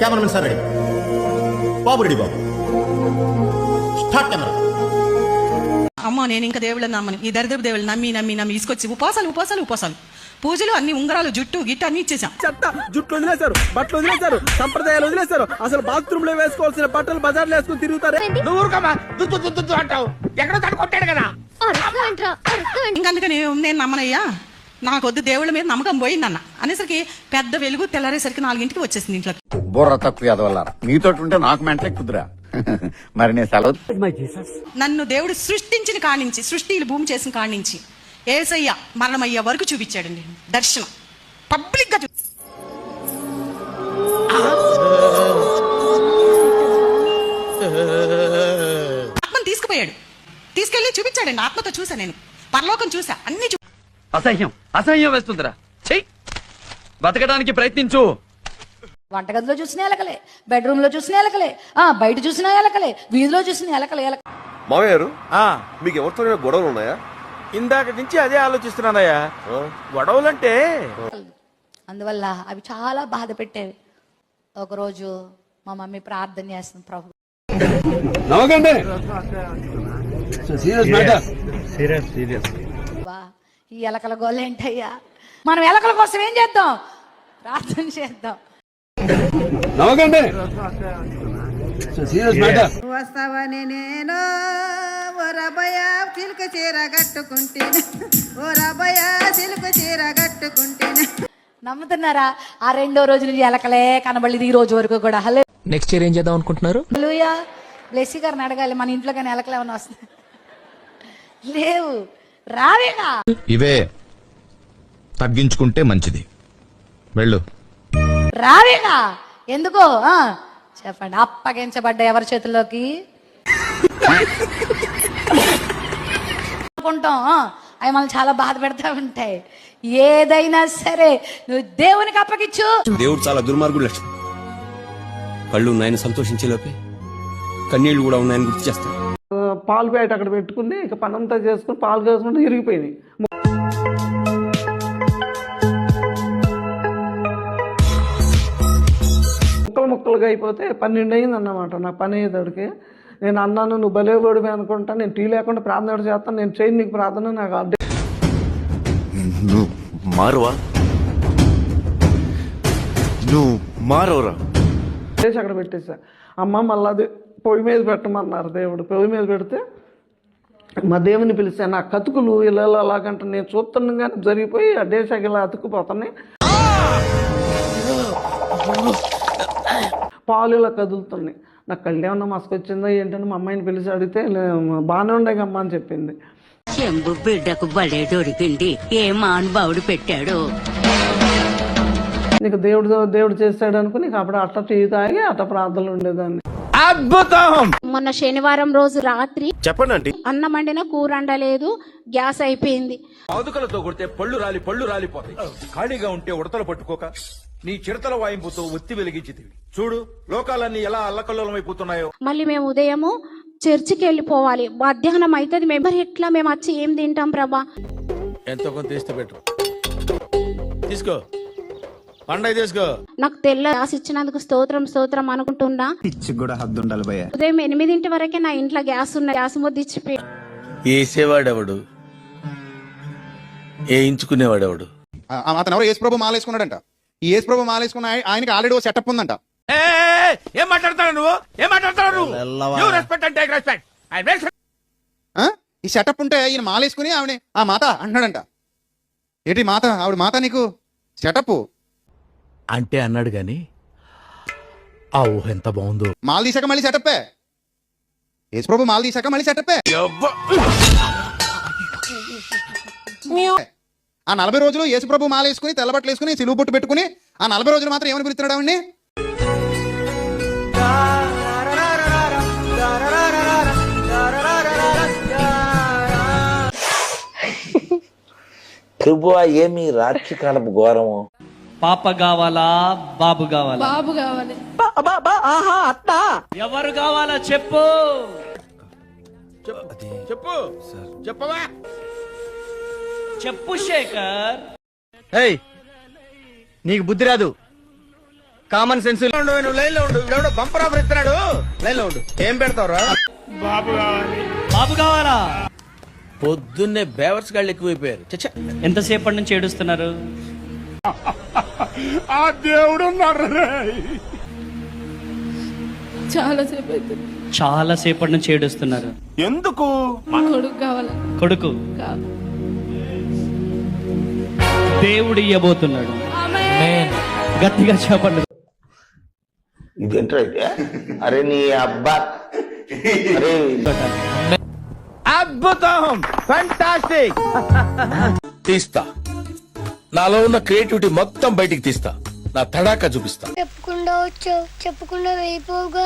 Cameraman sir ready. బాబు ready బాబు. Start camera. అమ్మ నేను ఇంకా దేవుళ్ళని నమ్మను. ఈ దరిద్రపు దేవుళ్ళు నమ్మి నమ్మి నమ్మి తీసుకొచ్చి ఉపాసాలు ఉపాసాలు ఉపాసాలు. పూజలు అన్ని ఉంగరాలు జుట్టు గిట్టు అన్ని ఇచ్చేసాం చెత్త జుట్లు వదిలేశారు బట్టలు వదిలేశారు సంప్రదాయాలు వదిలేశారు. అసలు బాత్రూమ్లో వేసుకోవాల్సిన బట్టలు బజార్లో వేసుకుని తిరుగుతారే? నువ్వు ఊరుకోమా దుద్దు దుద్దు దుద్దు అంటావు. ఎక్కడో తను కొట్టాడు కదా. ఇంకా అందుకని నేను నమ్మనయ్యా. నాకు వద్దు దేవుళ్ళ మీద నమ్మకం పోయిందన్న. అనేసరికి పెద్ద వెలుగు తెల్లారేసరికి నాలుగింటికి వచ్చేసింది ఇంట్లో బుర్ర తక్కువ ఎదవల్ల మీతో ఉంటే నాకు మెంటలే కుదురా. మరి నేను సెలవు నన్ను దేవుడు సృష్టించిన కానించి సృష్టి ఈ భూమి చేసిన కానించి ఏసయ్య మరణమయ్యే వరకు చూపించాడండి దర్శనం. పబ్లిక్గా చూ- ఆత్మను తీసుకుపోయాడు. తీసుకెళ్ళి చూపించాడండి. ఆత్మతో చూసా నేను. పరలోకం చూసా అన్ని చూ అసహ్యం. అసహ్యం వేస్తుందిరా. చెయ్యి బతకడానికి ప్రయత్నించు. వంటగదిలో చూసిన ఎలకలే బెడ్రూమ్లో చూసిన ఎలకలే ఆ బయట చూసిన ఎలకలే వీధిలో చూసిన ఎలకలే ఎలక మామయ్య గారు మీకు ఎవరితో గొడవలు ఉన్నాయా? ఇందాక నుంచి అదే ఆలోచిస్తున్నానయ్యా. గొడవలంటే? అందువల్ల అవి చాలా బాధ పెట్టేవి. ఒకరోజు మా మమ్మీ ప్రార్థన చేస్తుంది ప్రభు. బా, ఈ ఎలకల గోల్ ఏంటయ్యా మనం ఎలకల కోసం ఏం చేద్దాం? ప్రార్థన చేద్దాం. వస్తావని నేను ఓ రబయ చిలుక చీర కట్టుకుంటే ఓ రబయ చిలుక చీర కట్టుకుంటే నమ్ముతున్నారా? ఆ రెండో రోజు నుంచి ఎలకలే కనబడలేదు ఈ రోజు వరకు కూడా. హలో నెక్స్ట్ ఇయర్ ఏం చేద్దాం అనుకుంటున్నారు? హలోయా బ్లెస్సీ గారిని అడగాలి మన ఇంట్లో కానీ ఎలకలు ఏమైనా వస్తున్నాయి? లేవు. రావేగా ఇవే తగ్గించుకుంటే మంచిది. వెళ్ళు. రావేగా? ఎందుకో? ఆ, చెప్పండి. అప్పగించబడ్డ ఎవరి చేతుల్లోకి? అనుకుంటాం. అవి మనం చాలా బాధ పెడతా ఉంటాయి. ఏదైనా సరే నువ్వు దేవునికి అప్పగించు. దేవుడు చాలా దుర్మార్గుడు లక్ష్మి కళ్ళు ఉన్నాయని సంతోషించే లోపే కన్నీళ్ళు కూడా ఉన్నాయని గుర్తు చేస్తాడు. పాలు బయట అక్కడ పెట్టుకుని ఇక పనంతా చేసుకుని పాలు చేసుకుంటే ఇరిగిపోయినాయి ముక్కలుగా అయిపోతే పన్నెండు అయింది అన్నమాట నా పని అయ్యేదాడికి. నేను అన్నాను నువ్వు బలేవాడివి అనుకుంటా నేను టీ లేకుండా ప్రార్థన చేస్తాను నేను చేయను నీకు ప్రార్థన నాకు అడ్డే నువ్వు మారువా? నువ్వు మారవరా? చేసి అక్కడ పెట్టేసా. అమ్మ మళ్ళీ అది పొయ్యి మీద పెట్టమన్నారు దేవుడు. పొయ్యి మీద పెడితే మా దేవుని పిలిస్తే నా కతుకులు ఇలా అలాగంటే నేను చూస్తుండగానే జరిగిపోయి ఆ డేసాకి ఇలా అతుక్కుపోతున్నాయి. పాలు ఇలా కదులుతున్నాయి. నాకు కళ్ళు ఏమన్నా మసకొచ్చిందా ఏంటని మా అమ్మాయిని పిలిచి అడిగితే "లే, బాగానే ఉండేగమ్మా అని చెప్పింది. చెంబు బిడ్డకు బలే దొరికింది ఏ మానుభావుడు పెట్టాడు. నీకు దేవుడు దేవుడు చేస్తాడు అనుకుని నీకు అప్పుడు అట్ట టీ తాగి అట్ట ప్రార్థనలు ఉండేదాన్ని. అద్భుతం! మొన్న శనివారం రోజు రాత్రి చెప్పండి అన్నం వండిన కూర వండలేదు గ్యాస్ అయిపోయింది. పాదుకలతో కొడితే పళ్ళు రాలి పళ్ళు రాలిపోతాయి. ఖాళీగా ఉంటే ఉడతలు పట్టుకోక నీ చిడతల వాయింపుతో ఒత్తి వెలిగించితివి చూడు లోకాలన్నీ ఎలా అల్లకల్లోలమైపోతున్నాయో. మళ్ళీ మేము ఉదయము చర్చికి వెళ్ళిపోవాలి. మధ్యాహ్నం అవుతుంది మేము. మరి ఎట్లా మేము వచ్చి ఏం తింటాం ప్రభా? ఎంతో కొంత తీస్తే పెట్టు. తీసుకో. పండగ తీసుకో నాకు తెల్ల గ్యాస్ ఇచ్చినందుకు స్తోత్రం స్తోత్రం అనుకుంటున్నా. కూడా హద్దు ఉండాలి భయ్య. ఉదయం ఎనిమిదింటి వరకే నా ఇంట్లో గ్యాస్ ఉన్న గ్యాస్ ముద్ద ఇచ్చిపోయి వేసేవాడెవడు వేయించుకునేవాడెవడు అతను ఎవరో యేసు ప్రభు మాలేసుకున్నాడంట ఈ యేసు ప్రభు మాలేసుకున్న ఆయ- ఆయనకి ఆల్రెడీ ఓ సెటప్ ఉందంట. ఏం మాట్లాడతాడు నువ్వు? ఏం మాట్లాడతాడు నువ్వు? రెస్పెక్ట్ అంటే రెస్పెక్ట్ ఆ? ఈ సెటప్ ఉంటే ఈయన మాలేసుకుని ఆవిడ ఆ మాత అంటున్నాడంట ఏంటి మాత? ఆవిడ మాత నీకు? సెటప్ అంటే అన్నాడు గాని ఆ ఊహ ఎంత బాగుందో. మాల తీసాక మళ్ళీ సెటప్పే యేసు ప్రభు మాల తీసాక మళ్ళీ సెటప్పే ఆ నలభై రోజులు యేసు ప్రభు మాల వేసుకుని తెల్లబట్టలు వేసుకుని సిలువు బొట్టు పెట్టుకుని ఆ నలభై రోజులు మాత్రం ఏమని పిలుస్తున్నాడు ఆవిడ్ని? ప్రభు ఏమి రాత్రి కాలపు ఘోరము? పాప కావాలా బాబు కావాలా? బాబు కావాలి. ఎవరు కావాలా చెప్పు చెప్పు. చెప్పవా? చెప్పు శేఖర్. ఏయ్ నీకు బుద్ధి రాదు. కామన్ సెన్స్ నువ్వు లైన్లో ఉండు. వీడెవడో బంపర్ ఆఫర్ ఇస్తున్నాడు? లైన్లో ఉండు. ఏం పెడతావురా బాబు కావాలా. పొద్దున్నే బేవర్స్ గాళ్ళు ఎక్కువైపోయారు. చచ్చా ఎంతసేపటి నుంచి ఏడుస్తున్నారు? చాలా సేపు అవుతుంది చాలా సేపటి నుంచి ఏడుస్తున్నారు. ఎందుకు? కొడుకు కావాలి? కొడుకు? దేవుడు ఇయ్యబోతున్నాడు. గట్టిగా చెప్పండి. అయితే అరే నీ అబ్బా. అరే. అద్భుతం. ఫంటాస్టిక్ తీస్తా. నాలో ఉన్న క్రియేటివిటీ మొత్తం బయటికి తీస్తా. నా తడాకా చూపిస్తా. చెప్పకుండా వచ్చావు చెప్పకుండా వెళ్ళిపోగా.